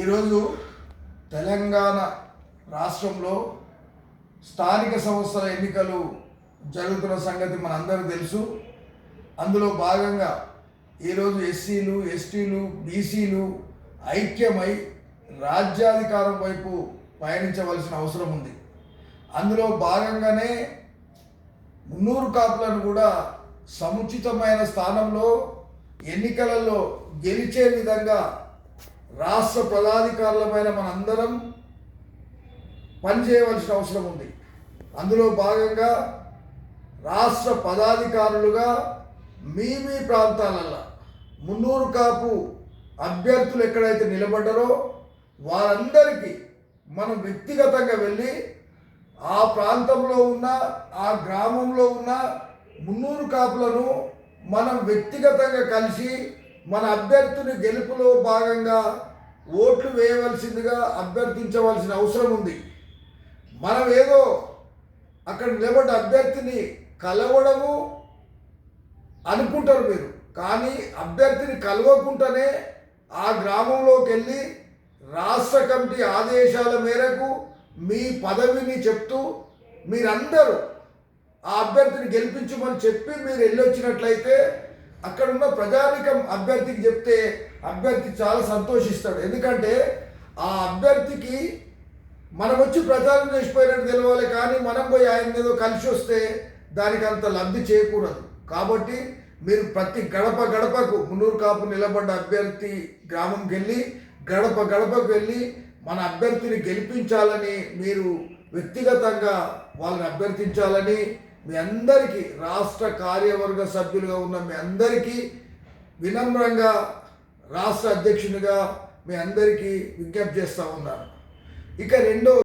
ఈరోజు తెలంగాణ రాష్ట్రంలో స్థానిక సంస్థల ఎన్నికలు జరుగుతున్న సంగతి మనందరూ తెలుసు. అందులో భాగంగా ఈరోజు ఎస్సీలు ఎస్టీలు బీసీలు ఐక్యమై రాజ్యాధికారం వైపు పయనించవలసిన అవసరం ఉంది. అందులో భాగంగానే మున్నూరు కాపులను కూడా సముచితమైన స్థానంలో ఎన్నికలలో గెలిచే విధంగా రాష్ట్ర ప్రధాధికారులమైన మనందరం పనిచేయవలసిన అవసరం ఉంది. అందులో భాగంగా రాష్ట్ర పదాధికారులుగా మీ మీ ప్రాంతాలల్లో మున్నూరు కాపు అభ్యర్థులు ఎక్కడైతే నిలబడ్డారో వారందరికీ మనం వ్యక్తిగతంగా వెళ్ళి ఆ ప్రాంతంలో ఉన్న ఆ గ్రామంలో ఉన్న మున్నూరు కాపులను మనం వ్యక్తిగతంగా కలిసి మన అభ్యర్థుని గెలుపులో భాగంగా ఓట్లు వేయవలసిందిగా అభ్యర్థించవలసిన అవసరం ఉంది. మనం ఏదో అక్కడ నిలబడ్డ అభ్యర్థిని కలవడము అనుకుంటారు మీరు. కానీ అభ్యర్థిని కలవకుండానే ఆ గ్రామంలోకి వెళ్ళి రాష్ట్ర కమిటీ ఆదేశాల మేరకు మీ పదవిని చెప్తూ మీరందరూ ఆ అభ్యర్థిని గెలిపించమని చెప్పి మీరు వెళ్ళొచ్చినట్లయితే అక్కడున్న ప్రజానికం అభ్యర్థికి చెప్తే అభ్యర్థి చాలా సంతోషిస్తాడు. ఎందుకంటే ఆ అభ్యర్థికి మనం వచ్చి ప్రచారం చేసిపోయినట్టు తెలవాలి కానీ మనం పోయి ఆయన ఏదో కలిసి వస్తే దానికి అంత లబ్ధి చేకూరదు. కాబట్టి మీరు ప్రతి గడప గడపకు మున్నూరు కాపు నిలబడ్డ అభ్యర్థి గ్రామంకి వెళ్ళి గడప గడపకు వెళ్ళి మన అభ్యర్థిని గెలిపించాలని మీరు వ్యక్తిగతంగా వాళ్ళని అభ్యర్థించాలని మీ అందరికీ రాష్ట్ర కార్యవర్గ సభ్యులుగా ఉన్న మీ అందరికీ వినమ్రంగా రాష్ట్ర అధ్యక్షునిగా మీ అందరికీ విజ్ఞప్తి చేస్తూ ఉన్నాను. ఇక రెండో